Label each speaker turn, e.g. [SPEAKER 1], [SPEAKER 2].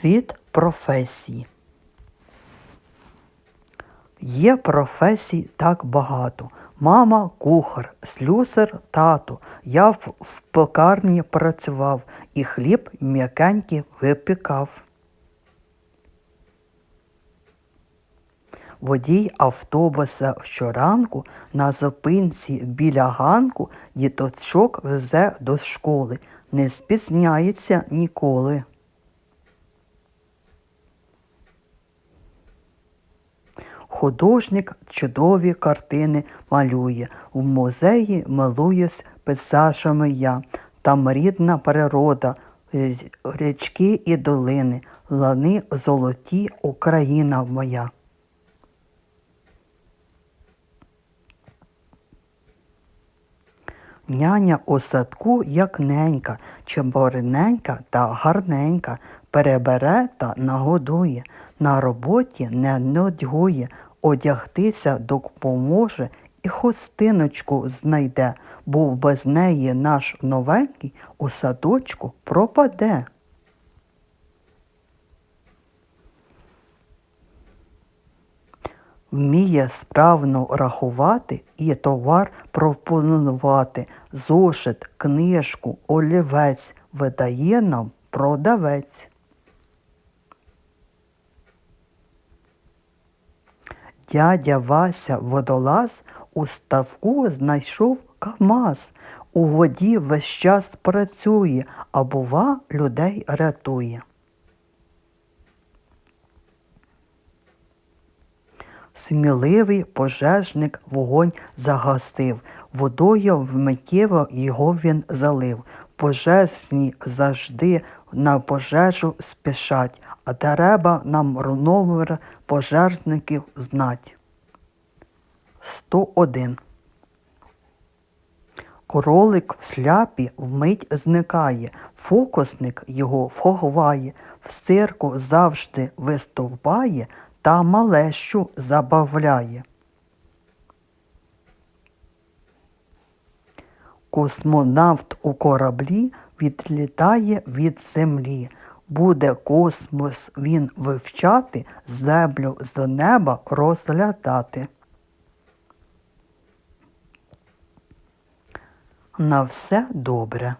[SPEAKER 1] Світ професій. Є професій так багато. Мама кухар, слюсар тато. Я в, в пекарні працював і хліб м'якенький випікав. Водій автобуса щоранку на зупинці біля ганку діточок везе до школи, не спізняється ніколи. Художник чудові картини малює, в музеї милуюсь пейзажами я. Там рідна природа, річки і долини, лани золоті, Україна моя. Няня у садку як ненька, чеборненька та гарненька, перебере та нагодує, на роботі не нудьгує, одягтися допоможе і хустиночку знайде, бо без неї наш новенький у садочку пропаде. Вміє справно рахувати і товар пропонувати. Зошит, книжку, олівець видає нам продавець. Дядя Вася водолаз у ставку знайшов КАМАЗ. У воді весь час працює, а бува людей рятує. Сміливий пожежник вогонь загасив, водою вмиттєво його він залив. Пожежні завжди на пожежу спішать, а треба нам номер пожежників знать. 101. Кролик в шляпі вмить зникає, фокусник його вховає, в цирку завжди виступає та малещу забавляє. Космонавт у кораблі відлітає від землі. Буде космос він вивчати, землю з неба розглядати. На все добре.